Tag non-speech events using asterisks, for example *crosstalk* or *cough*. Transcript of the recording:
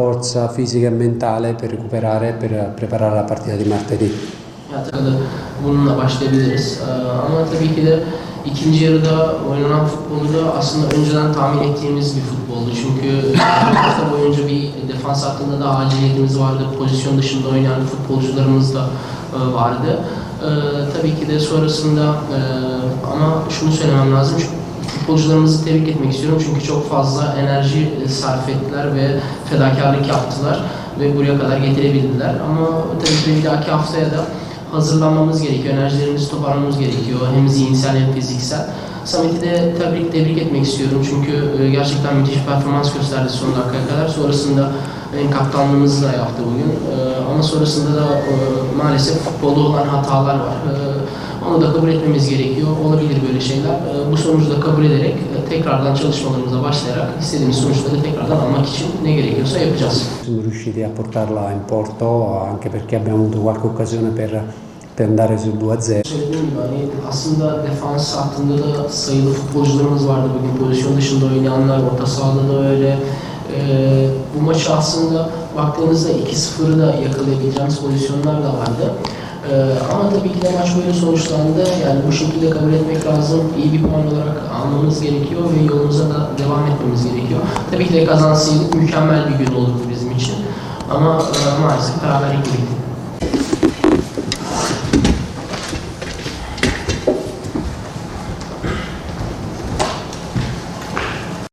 forza fisica e mentale per recuperare per preparare la partita di martedì. Tabii bununla başlayabiliriz. Ee, ama tabii ki de ikinci yarıda oynanan futbolu da aslında önceden tahmin ettiğimiz bir futboldu. Çünkü *laughs* hafta boyunca bir defans hattında da aciliyetimiz vardı. Pozisyon dışında oynayan futbolcularımız da e, vardı. Ee, tabii ki de sonrasında e, ama şunu söylemem lazım. Çünkü futbolcularımızı tebrik etmek istiyorum. Çünkü çok fazla enerji e, sarf ettiler ve fedakarlık yaptılar ve buraya kadar getirebildiler. Ama tabii ki bir dahaki haftaya da hazırlanmamız gerekiyor. Enerjilerimizi toparlamamız gerekiyor. Hem zihinsel hem fiziksel. Samet'i de tebrik, tebrik etmek istiyorum. Çünkü e, gerçekten müthiş performans gösterdi son dakikaya kadar. Sonrasında benim kaptanlığımızı da yaptı bugün. E, Ama sonrasında da maalesef futbolda olan hatalar var. Onu da kabul etmemiz gerekiyor. Olabilir böyle şeyler. E, Bu sonucu da kabul ederek e, tekrardan çalışmalarımıza başlayarak istediğimiz sonuçları tekrardan almak için ne gerekiyorsa yapacağız. Siamo riusciti a portarla in porto anche perché abbiamo avuto qualche occasione per, per andare sul 2-0. Söylediğim gibi hani aslında defans hattında da sayılı futbolcularımız vardı bugün pozisyon dışında oynayanlar, orta sahada da öyle. Ee, bu maçı aslında baktığınızda 2-0'ı da yakalayabileceğimiz pozisyonlar da vardı. Ee, ama tabii ki de maç böyle sonuçlandı. Yani bu şekilde kabul etmek lazım. İyi bir puan olarak almamız gerekiyor ve yolumuza da devam etmemiz gerekiyor. Tabii ki de kazansaydık mükemmel bir gün olurdu bizim için. Ama e, maalesef beraberlik birlikte.